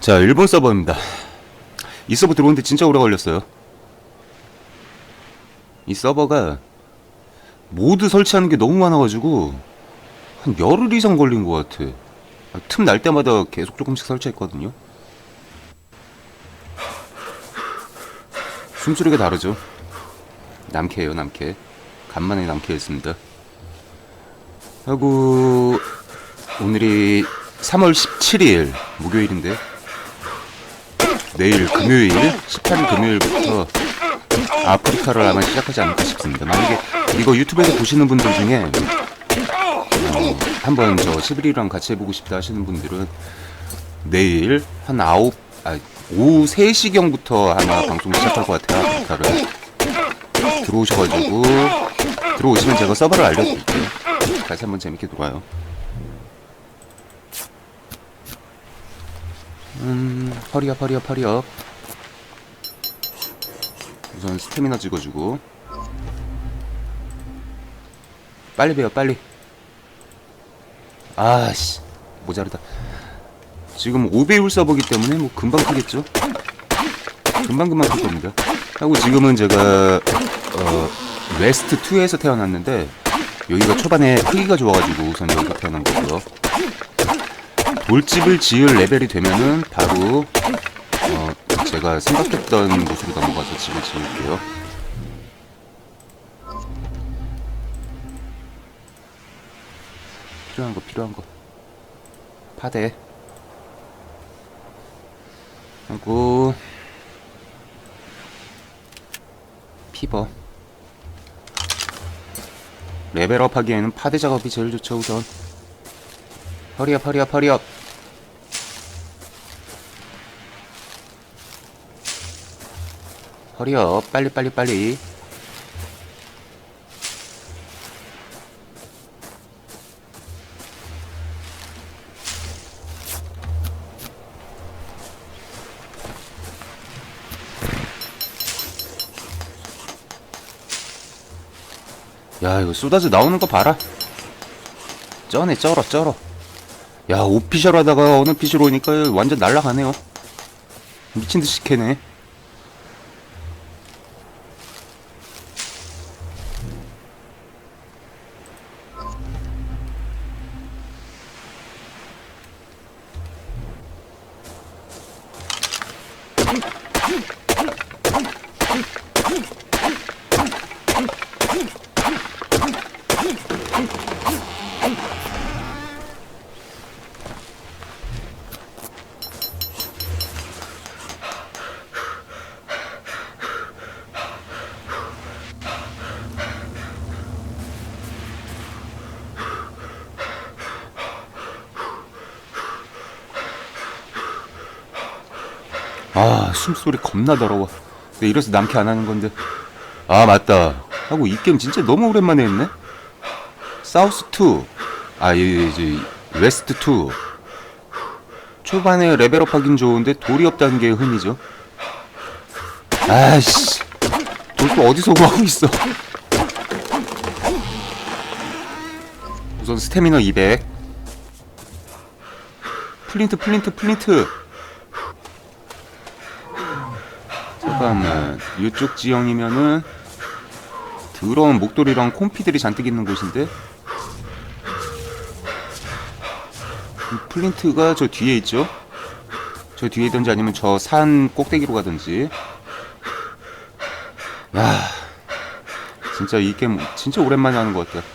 자, 일본 서버입니다. 이 서버 들어오는데 진짜 오래 걸렸어요. 이 서버가 모드 설치하는 게 너무 많아가지고 한 열흘 이상 걸린 것 같아. 틈 날 때마다 계속 조금씩 설치했거든요. 숨소리가 다르죠. 남캐예요, 남캐. 간만에 남캐했습니다. 하고 오늘이 3월 17일 목요일인데 내일 금요일 18일 금요일부터 아프리카를 아마 시작하지 않을까 싶습니다. 만약에 이거 유튜브에서 보시는 분들 중에 어, 한번 저 11이랑 같이 해보고 싶다 하시는 분들은 내일 한 9, 아, 오후 3시경부터 아마 방송 시작할 것 같아요. 아프리카를 들어오셔가지고 들어오시면 제가 서버를 알려드릴게요. 같이 한번 재밌게 놀아요. 음, 허리업, 허리업, 허리업. 우선 스태미나 찍어주고. 빨리 배워, 빨리. 아씨, 모자르다. 지금 5배율 서버기 때문에 뭐 금방 크겠죠? 금방금방 클 겁니다. 하고 지금은 제가, 어, 웨스트 2에서 태어났는데, 여기가 초반에 크기가 좋아가지고 우선 여기가 태어난 거고요. 돌집을 지을 레벨이 되면은 바로 어, 제가 생각했던 곳으로 넘어가서 집을 지을게요. 필요한 거 필요한 거. 파대. 하고 피버. 레벨업 하기에는 파대 작업이 제일 좋죠 우선. 허리업 허리업 허리업 허리업 빨리 빨리 빨리. 야 이거 쏟아져 나오는 거 봐라. 쩌네 쩔어 쩔어. 야 오피셜 하다가 어느 피셜 오니까 완전 날라가네요. 미친듯이 캐네 아 숨소리 겁나 더러워. 근데 이래서 남캐 안 하는 건데? 아 맞다. 하고 이 게임 진짜 너무 오랜만에 했네. 사우스 2 아 이제 웨스트 2 초반에 레벨업 하긴 좋은데 돌이 없다는 게 흠이죠. 아이씨. 돌도 어디서 구하고 있어? 우선 스태미너 200 플린트 플린트 플린트 잠깐만 이쪽 지형이면은 더러운 목도리랑 콤피들이 잔뜩 있는 곳인데? 이 플린트가 저 뒤에 있죠? 저 뒤에 있든지 아니면 저 산 꼭대기로 가든지. 야 진짜 이 게임 진짜 오랜만에 하는 것 같아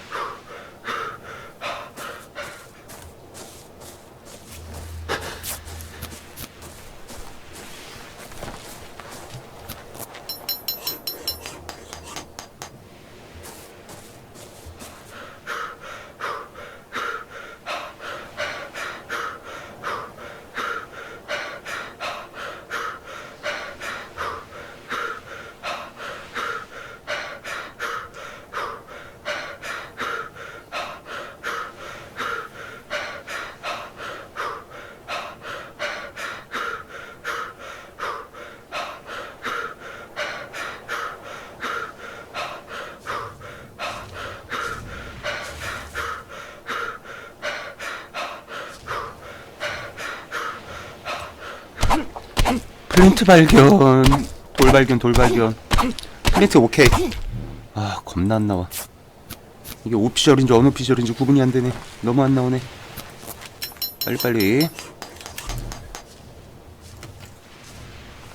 플린트 발견. 돌 발견 돌 발견. 플린트 오케이. 아 겁나 안 나와. 이게 오피셜인지 언오피셜인지 구분이 안 되네. 너무 안 나오네. 빨리빨리.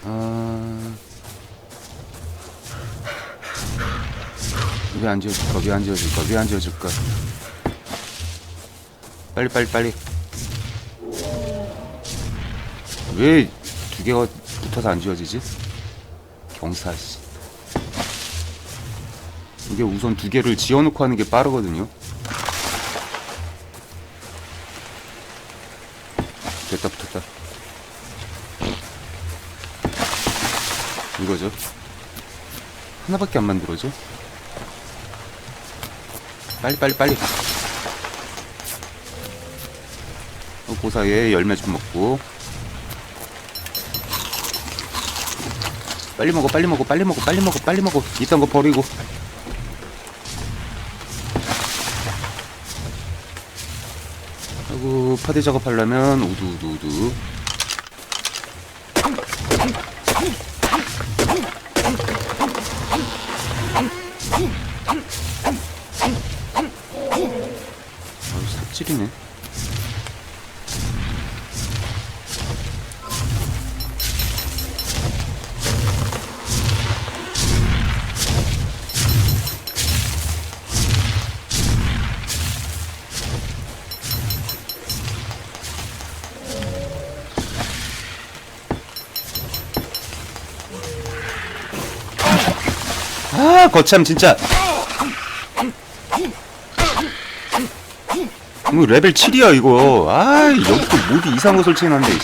아... 왜 안 지워질까? 왜 안 지워질까? 왜 안 지워질까? 빨리 빨리 빨리. 왜 두 개가 붙어서 안 지워지지? 경사 씨. 이게 우선 두 개를 지어놓고 하는 게 빠르거든요. 됐다 붙었다. 이거죠? 하나밖에 안 만들어져? 빨리 빨리 빨리. 어, 그 사이에 열매 좀 먹고 빨리 먹어 빨리 먹어 빨리 먹어 빨리 먹어 빨리 먹어. 이딴 거 버리고. 아이고 파대 작업하려면 우두 우두 우두. 아유 삽질이네 거참 진짜 이거 레벨 7이야 이거 아 여기 또 모드 이상한 거 설치해놨네 씨.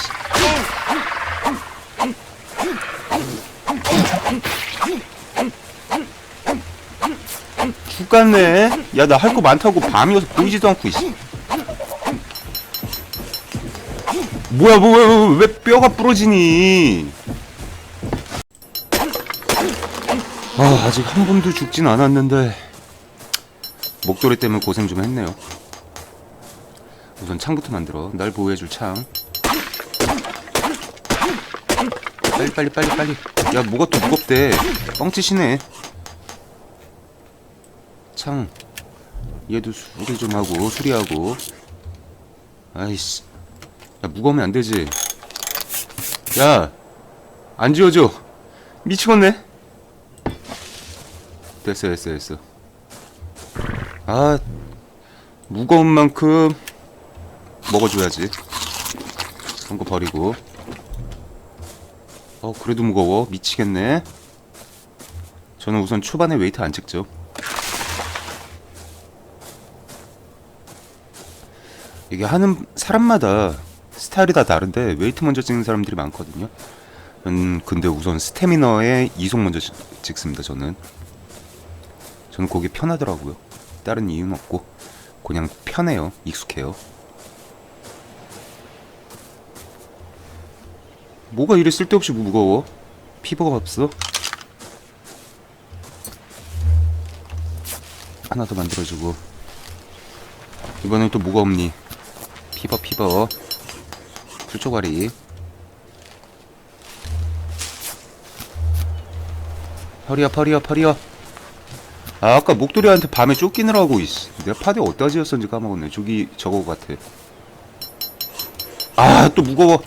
죽겠네 야 나 할 거 많다고 밤이어서 보이지도 않고 씨. 뭐야 뭐야 왜 뼈가 부러지니 아 아직 한 번도 죽진 않았는데 목도리 때문에 고생 좀 했네요. 우선 창부터 만들어. 날 보호해줄 창. 빨리 빨리 빨리 빨리. 야 뭐가 또 무겁대. 뻥치시네. 창. 얘도 수리 좀 하고 수리하고. 아이씨. 야 무거우면 안 되지. 야 안 지워져 미치겠네 됐어 됐어 됐어. 아 무거운 만큼 먹어줘야지. 그런 거 버리고. 어 그래도 무거워. 미치겠네. 저는 우선 초반에 웨이트 안 찍죠. 이게 하는 사람마다 스타일이 다 다른데 웨이트 먼저 찍는 사람들이 많거든요. 음 근데 우선 스태미너에 이속 먼저 찍- 찍습니다 저는 저는 그게 편하더라고요. 다른 이유는 없고 그냥 편해요. 익숙해요. 뭐가 이래 쓸데없이 무거워? 피버가 없어? 하나 더 만들어주고. 이번엔 또 뭐가 없니? 피버 피버. 풀초가리. 허리업 허리업 허리업 아 아까 목도리한테 밤에 쫓기느라고 이씨 내가 파대 어디다 지었었는지 까먹었네. 저기 저거 같아. 아 또 무거워.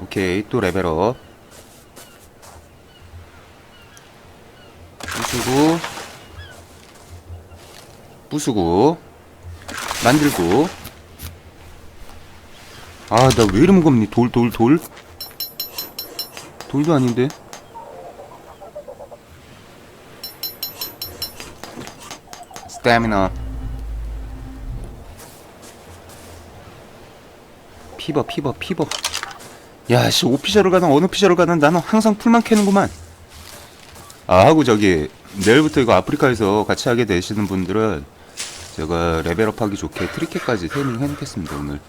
오케이 또 레벨업. 부수고. 부수고. 만들고. 아 나 왜 이리 무겁니? 돌 돌 돌? 돌도 아닌데 스태미나. 피버 피버 피버. 야씨 오피셜을 가든 어느 피셜을 가든 나는 항상 풀만 캐는구만. 아 하고 저기 내일부터 이거 아프리카에서 같이 하게 되시는 분들은 제가 레벨업 하기 좋게 트리켓까지 테이밍 해놓겠습니다 오늘.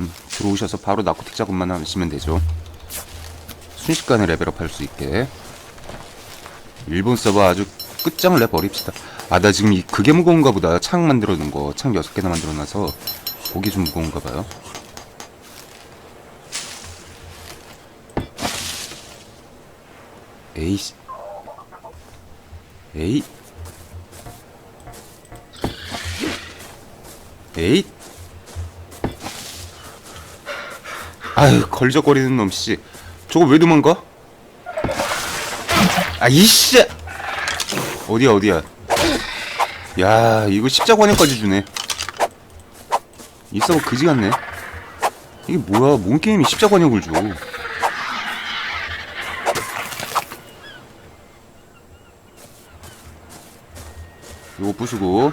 음, 들어오셔서 바로 나코틱 작업만 하시면 되죠. 순식간에 레벨업 할 수 있게. 일본 서버 아주 끝장을 내버립시다 아 나 지금 이, 그게 무거운가 보다. 창 만들어 놓은 거창 6개나 만들어 놔서 보기 좀 무거운가 봐요. 에이 에이. 에이. 아유 걸적거리는 놈씨. 저거 왜 도망가? 아 이씨. 어디야 어디야? 야, 이거 십자관에까지 주네. 이 서버 그지 같네. 이게 뭐야, 뭔 게임이 십자관역을 줘. 요거 부수고.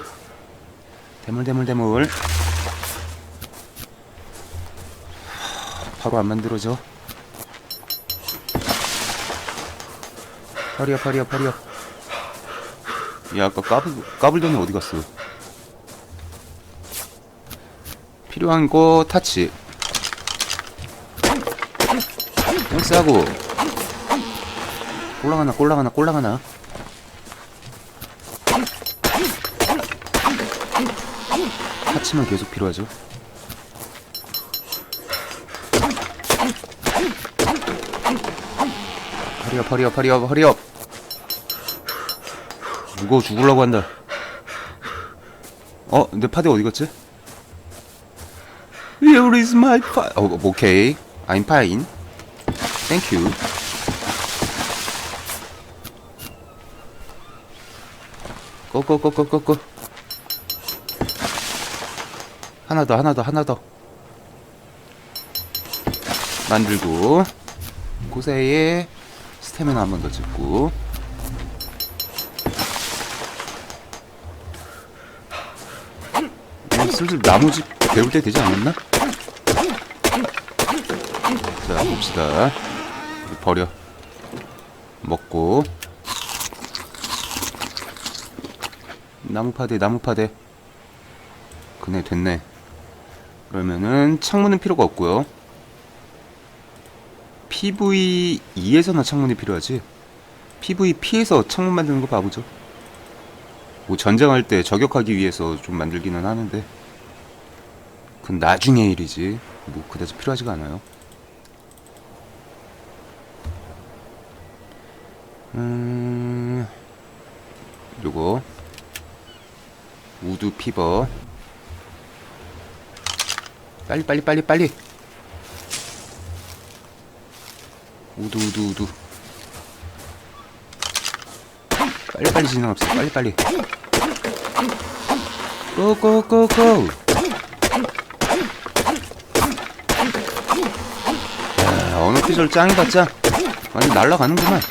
대물, 대물, 대물. 바로 안 만들어져. 팔이야, 팔이야, 팔이야. 야, 아까 까불, 까불더니 어디 갔어? 필요한 거 타치. 땡스하고. 꼴랑 하나, 꼴랑 하나, 꼴랑 하나. 타치만 계속 필요하죠. 허리업, 허리업, 허리업, 허리업. 무거워 죽으려고 한다. 어, 내 파대 어디 갔지? Where is my pa? 어, 오케이. I'm fine. Thank you. 고고고고고고. 하나 더, 하나 더, 하나 더. 만들고 그 사이에 스태미나 한 번 더 찍고 어, 슬슬 나무집 배울 때 되지 않았나? 자 봅시다. 버려. 먹고. 나무파대 나무파대. 그네 됐네. 그러면은 창문은 필요가 없고요. PV2에서나 창문이 필요하지? PVP에서 창문 만드는 거 바보죠 뭐 전쟁할 때 저격하기 위해서 좀 만들기는 하는데 그건 나중의 일이지. 뭐 그다지 필요하지가 않아요. 음 요거. 우드 피버. 빨리 빨리 빨리 빨리. 우드 우드 우드 빨리 빨리 진행합시다. 빨리 빨리. 고고고고. 야 어느 피절 짱이다 짱. 완전 날라가는구만.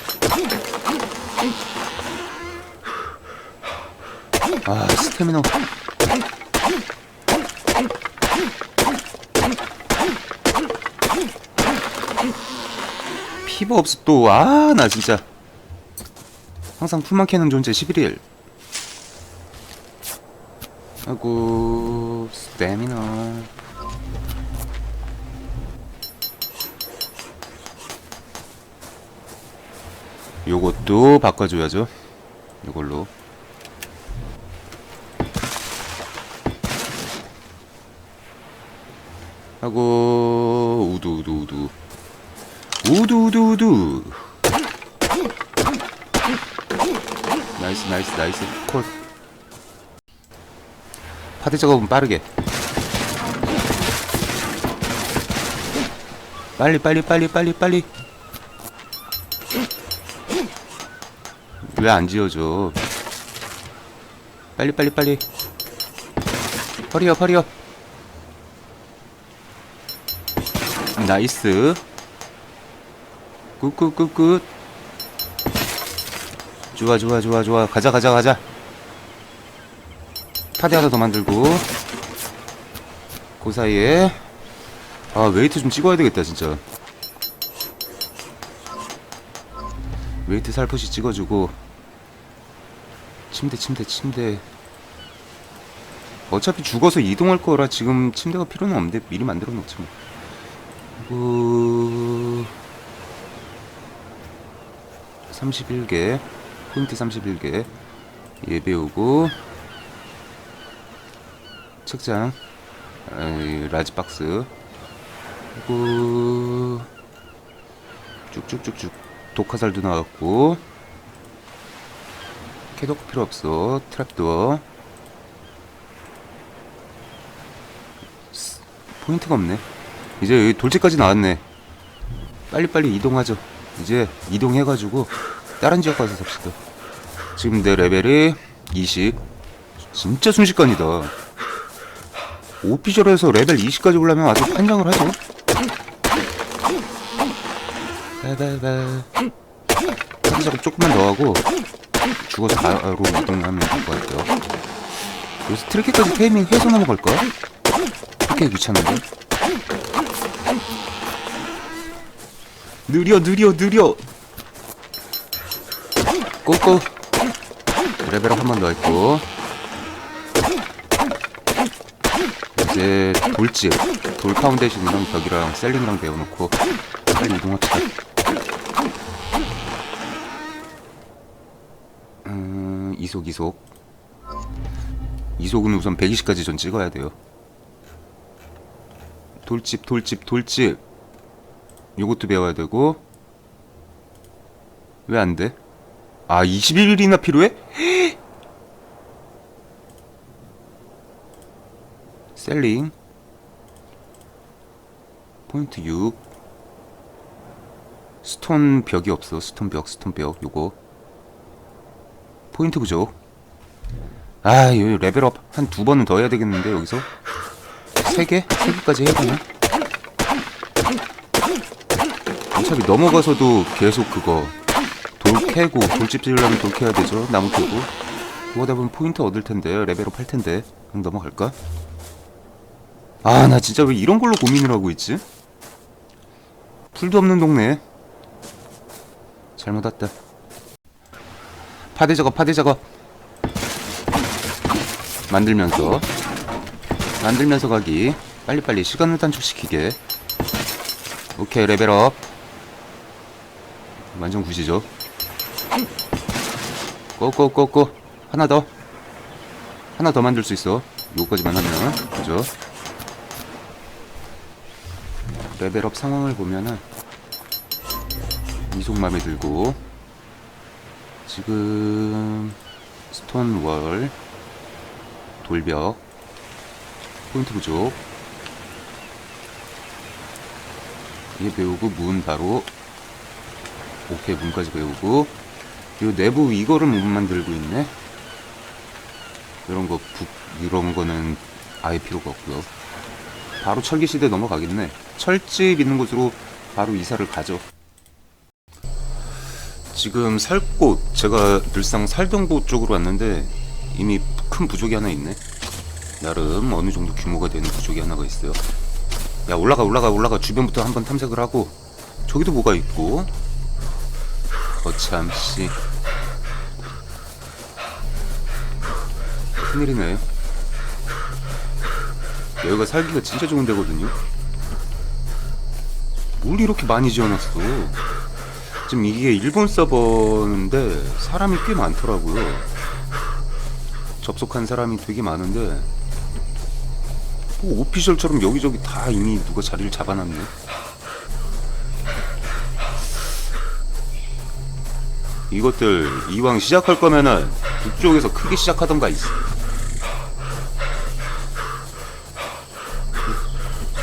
아 스태미너. 피부 없어. 또 아 나 진짜 항상 풀만 캐는 존재 11일 아이고 스태미너 요것도 바꿔줘야죠. 요걸로. 하고 우두 우두 우두. 우두 우두 우두 나이스 나이스 나이스. 콜 파트 작업은 빠르게. 빨리 빨리 빨리 빨리 빨리. 왜 안 지어져 빨리 빨리 빨리. 허리업 허리업 나이스. 굿굿굿굿 좋아 좋아 좋아 좋아. 가자 가자 가자. 파대 하나 더 만들고. 그 사이에. 아 웨이트 좀 찍어야 되겠다 진짜. 웨이트 살포시 찍어주고. 침대 침대 침대. 어차피 죽어서 이동할 거라 지금 침대가 필요는 없는데 미리 만들어 놓지 뭐. 그... 31개 포인트 31개 예 배우고 책장 에이, 라지 박스. 그리고 쭉쭉쭉쭉 독화살도 나왔고 캐독 필요 없어. 트랩도 스- 포인트가 없네. 이제 여기 돌지까지 나왔네. 빨리빨리 이동하죠. 이제 이동해가지고 다른 지역 가서 삽시다. 지금 내 레벨이 20 진짜 순식간이다. 오피셜에서 레벨 20까지 올라면 아주 판정을 하죠. 사기 작업 조금만 더 하고 죽어서 바로 이동하면 될 것 같아요. 여기서 트리켓까지 테이밍 해서 넘어갈까? 그렇게 귀찮은데? 느려 느려 느려 꼬꼬 레벨업 한 번 더 했고. 이제 돌집 돌 파운데이션이랑 벽이랑 셀링이랑 배워놓고 빨리 이동합시다. 음, 이속 이속. 이속은 우선 120까지 전 찍어야 돼요. 돌집 돌집 돌집. 요것도 배워야 되고. 왜 안 돼? 아 21일이나 필요해? 셀링 포인트 6 스톤 벽이 없어 스톤 벽 스톤 벽 요거 포인트 부족 아 이거 레벨업 한 두 번은 더 해야 되겠는데 여기서 세 개? 세 개까지 해야 되나? 어차피 넘어가서도 계속 그거 돌 캐고 돌집 지으려면 돌 캐야 되죠. 나무 캐고. 그거다 보면 포인트 얻을 텐데 레벨업 할 텐데. 그럼 넘어갈까? 아 나 진짜 왜 이런 걸로 고민을 하고 있지? 풀도 없는 동네. 잘못 왔다. 파대 작업 파대 작업. 만들면서. 만들면서 가기. 빨리빨리 시간을 단축시키게. 오케이 레벨업. 완전 굿이죠 고고고고. 하나 더. 하나 더 만들 수 있어. 요거까지만 하면. 그죠? 레벨업 상황을 보면은 이속 맘에 들고 지금 스톤월 돌벽 포인트 부족. 이게 배우고 문 바로 오케이 문까지 배우고 이 내부 이거를 못 만들고 있네. 이런 거 북, 이런 거는 아예 필요가 없고요. 바로 철기 시대 넘어가겠네. 철집 있는 곳으로 바로 이사를 가죠. 지금 살 곳 제가 늘상 살던 곳 쪽으로 왔는데 이미 큰 부족이 하나 있네. 나름 어느 정도 규모가 되는 부족이 하나가 있어요. 야 올라가 올라가 올라가. 주변부터 한번 탐색을 하고. 저기도 뭐가 있고? 거참씨 큰일이네. 여기가 살기가 진짜 좋은 데거든요. 뭘 이렇게 많이 지어놨어? 지금 이게 일본 서버인데 사람이 꽤 많더라고요. 접속한 사람이 되게 많은데 뭐 오피셜처럼 여기저기 다 이미 누가 자리를 잡아놨네. 이것들 이왕 시작할 거면은 북쪽에서 크게 시작하던가 있어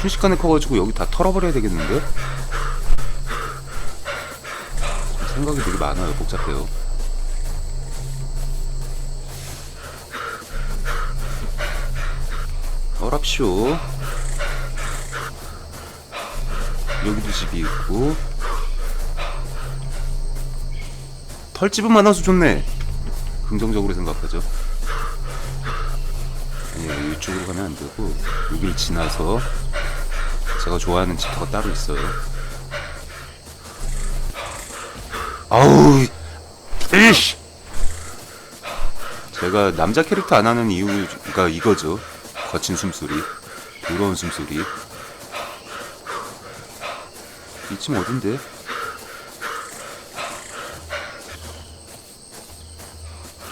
순식간에 커가지고 여기 다 털어버려야 되겠는데? 생각이 되게 많아요 복잡해요. 어랍쇼. 여기도 집이 있고. 털집은 많아서 좋네. 긍정적으로 생각하죠. 아니 이쪽으로 가면 안 되고 여길 지나서 제가 좋아하는 집터가 따로 있어요 아우 이씨 제가 남자 캐릭터 안 하는 이유가 이거죠 거친 숨소리 더러운 숨소리 이쯤 어딘데?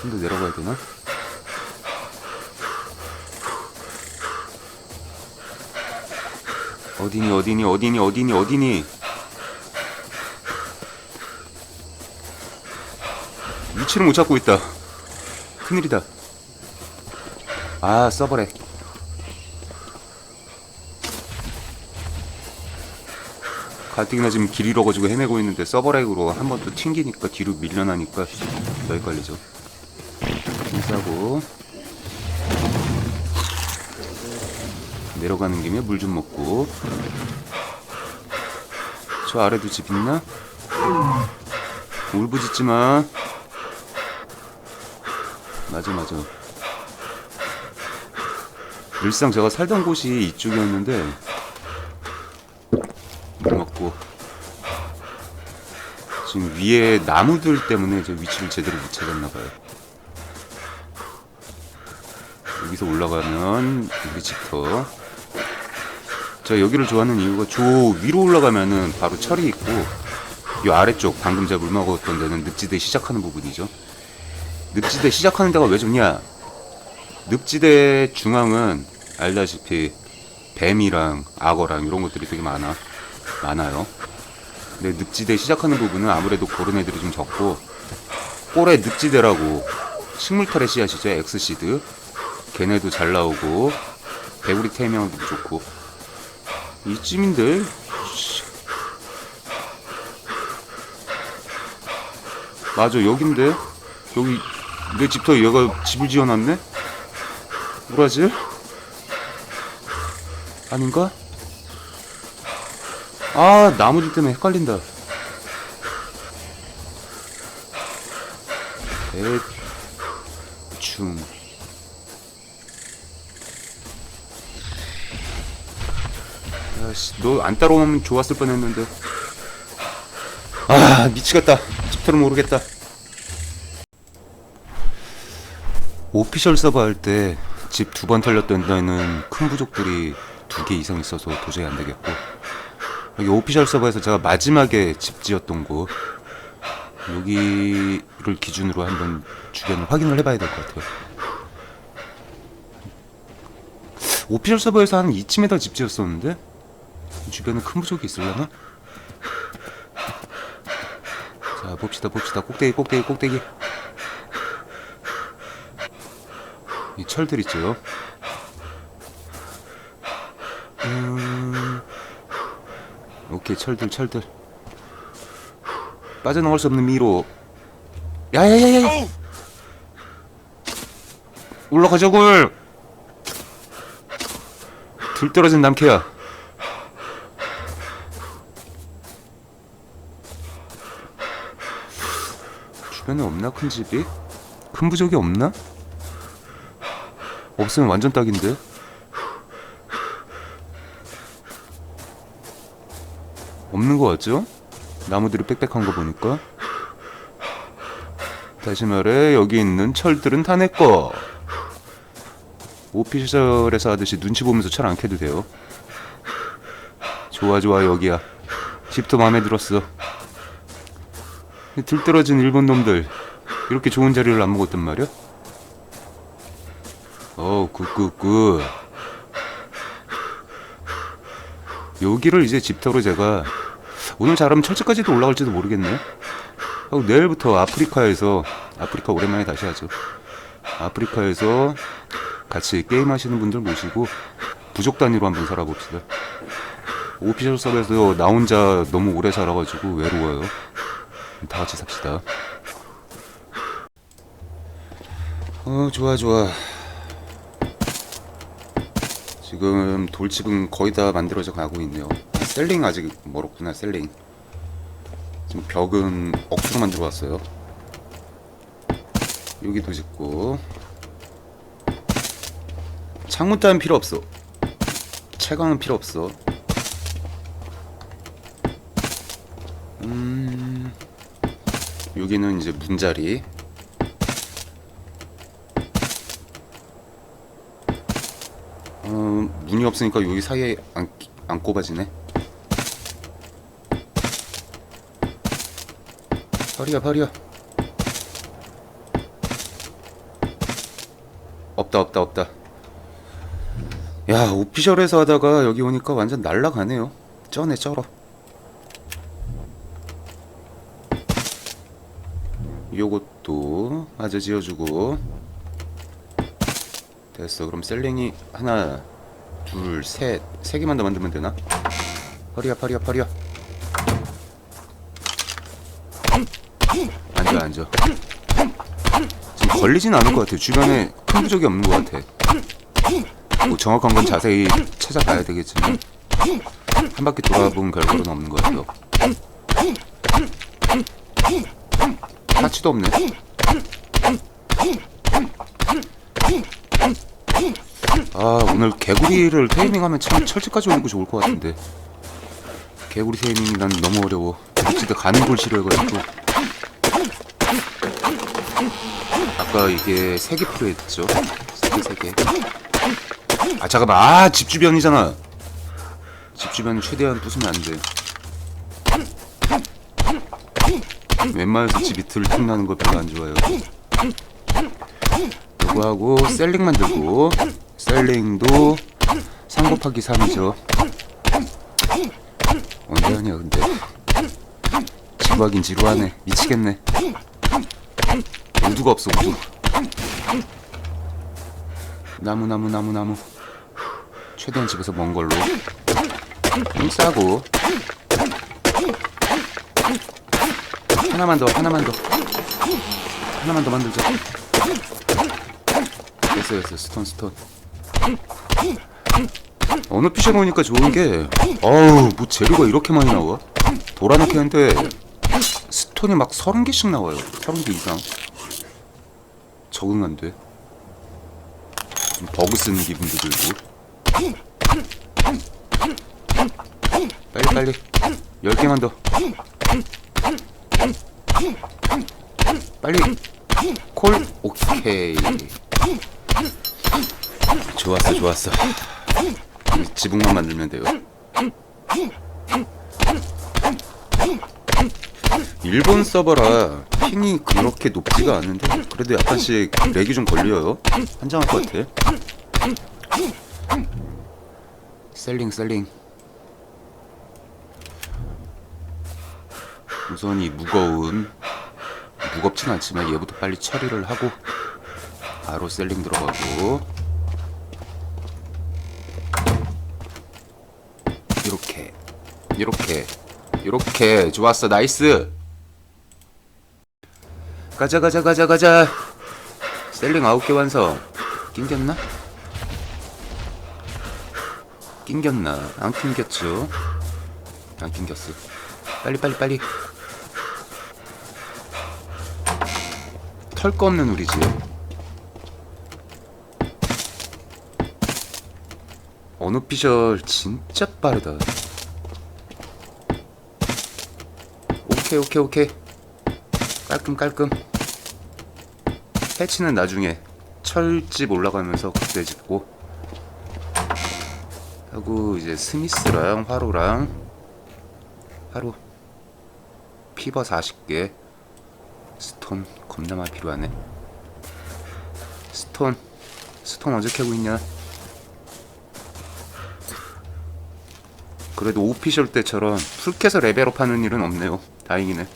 좀 더 내려가야 되나? 어디니 어디니 어디니 어디니 어디니 위치를 못 찾고 있다. 큰일이다. 아, 서버렉. 가뜩이나 지금 길 잃어가지고 헤매고 있는데 서버렉으로 한 번 또 튕기니까 뒤로 밀려나니까 더 헷갈리죠. 힘 싸고 내려가는 김에 물 좀 먹고 저 아래도 집 있나? 울부짖지 마. 맞아 맞아. 늘상 제가 살던 곳이 이쪽이었는데 물 먹고 지금 위에 나무들 때문에 제 위치를 제대로 못 찾았나 봐요. 여기서 올라가면 우리 집터. 제가 여기를 좋아하는 이유가 저 위로 올라가면은 바로 철이 있고 이 아래쪽 방금 제가 물 먹었던 데는 늪지대 시작하는 부분이죠. 늪지대 시작하는 데가 왜 좋냐? 늪지대 중앙은 알다시피 뱀이랑 악어랑 이런 것들이 되게 많아 많아요. 근데 늪지대 시작하는 부분은 아무래도 그런 애들이 좀 적고 꼴의 늪지대라고 식물털의 씨앗이죠 엑스시드 걔네도 잘 나오고 배구리 태명도 좋고 이쯤인데? 씨. 맞아 여긴데? 여기 내 집터 얘가 집을 지어놨네? 브라질 아닌가? 아 나무들 때문에 헷갈린다. 대충 야씨 너 안 따라오면 좋았을 뻔했는데. 아 미치겠다. 집터를 모르겠다. 오피셜 서버 할 때 집 두 번 털렸던 데는 큰 부족들이 두 개 이상 있어서 도저히 안 되겠고 여기 오피셜 서버에서 제가 마지막에 집 지었던 곳 여기를 기준으로 한번 주변을 확인을 해봐야 될 것 같아요. 오피셜 서버에서 한 이쯤에다 집 지었었는데 주변에 큰 부족이 있으려나? 자 봅시다 봅시다. 꼭대기 꼭대기 꼭대기. 이 철들 있죠? 음... 오케이 철들 철들. 빠져나갈 수 없는 미로. 야야야야 올라가자고 둘 떨어진 남캐야 주변에 없나 큰 집이? 큰 부족이 없나? 없으면 완전 딱인데 없는 거 같죠? 나무들이 빽빽한 거 보니까 다시 말해 여기 있는 철들은 다 내꺼 오피셜에서 하듯이 눈치 보면서 철 안 캐도 돼요 좋아 좋아 여기야 집도 마음에 들었어 이 들떨어진 일본 놈들 이렇게 좋은 자리를 안 먹었단 말이야? 어우 굿굿굿. 여기를 이제 집터로 제가 오늘 잘하면 철저까지도 올라갈지도 모르겠네. 하고 내일부터 아프리카에서 아프리카 오랜만에 다시 하죠. 아프리카에서 같이 게임 하시는 분들 모시고 부족 단위로 한번 살아봅시다. 오피셜 서버에서 나 혼자 너무 오래 살아가지고 외로워요 다 같이 삽시다 어 좋아 좋아 지금 돌집은 거의 다 만들어져 가고 있네요. 셀링 아직 멀었구나 셀링. 지금 벽은 억수로 만들어 왔어요. 여기도 짓고 창문 따윈 필요 없어. 채광은 필요 없어. 음 여기는 이제 문자리. 어, 문이 없으니까 여기 사이에 안, 끼- 안 꼽아지네. 발이야, 발이야. 없다, 없다, 없다. 야, 오피셜에서 하다가 여기 오니까 완전 날라가네요. 쩌네, 쩔어. 요것도 마저 지어주고. 됐어. 그럼 셀링이 하나 둘셋세 개만 더 만들면 되나? 허리야 허리야 허리야 앉아 앉아. 지금 걸리진 않을 것 같아 주변에 큰 부족이 없는 것 같아. 뭐 정확한 건 자세히 찾아봐야 되겠지만 한 바퀴 돌아본 결과는 없는 것 같아요 타치도 없네. 아 오늘 개구리를 테이밍하면 참 철집까지 오는 거 좋을 것 같은데. 개구리 테이밍이 난 너무 어려워. 진짜 가는 걸 싫어해가지고. 아까 이게 세개 필요했죠? 세개세개아 잠깐만. 아 집 주변이잖아. 집 주변 최대한 부수면 안돼 웬만해서 집이 들통나는 거 별로 안 좋아요. 이거 하고 셀링 만들고 셀링도 3 곱하기 3이죠. 언제 하냐 근데? 지루하긴 지루하네. 미치겠네. 우두가 없어 우두. 나무 나무 나무 나무. 최대한 집에서 먼 걸로. 좀 싸고 하나만 더 하나만 더. 하나만 더 만들자. 됐어 됐어 스톤 스톤. 어느 피셔 놓으니까 좋은 게 어우 뭐 재료가 이렇게 많이 나와? 돌아놓게 했는데 스톤이 막 서른 개씩 나와요. 서른 개 이상. 적응 안돼. 좀 버그 쓰는 기분도 들고. 빨리 빨리. 열 개만 더 빨리. 콜 오케이. 좋았어 좋았어. 이 지붕만 만들면 돼요. 일본 서버라 핑이 그렇게 높지가 않은데 그래도 약간씩 렉이 좀 걸려요. 한장할 것 같아. 셀링 셀링 우선 이 무거운 무겁진 않지만 얘부터 빨리 처리를 하고 바로 셀링 들어가고. 이렇게 이렇게 이렇게. 좋았어. 나이스. 가자 가자 가자 가자. 셀링 9개 완성. 낑겼나? 낑겼나? 안 낑겼죠? 안 낑겼어. 빨리 빨리 빨리 털 거 없는 우리 집. 어노피셜 진짜 빠르다. 오케이 오케이 오케이. 깔끔 깔끔. 패치는 나중에 철집 올라가면서 그때 짓고. 하고 이제 스미스랑 화로랑 화로 피버 40개 스톤 겁나 많이 필요하네. 스톤 스톤 언제 캐고 있냐? 그래도 오피셜 때처럼 풀캐서 레벨업 하는 일은 없네요. 다행이네.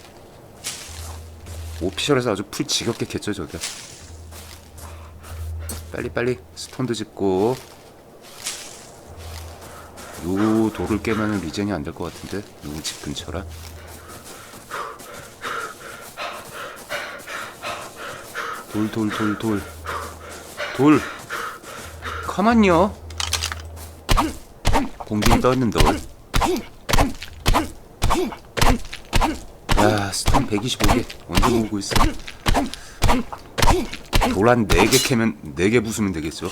오피셜에서 아주 풀 지겹게 캤죠 저게. 빨리빨리 스톤도 짓고. 요 돌을 깨면은 리젠이 안 될 것 같은데? 요집 근처라 돌 돌 돌 돌. 돌. 가만요. 공중에 떠있는 돌 야, 스톤 125개. 언제 모으고 있어? 돌 한 4개 캐면 4개 부수면 되겠죠?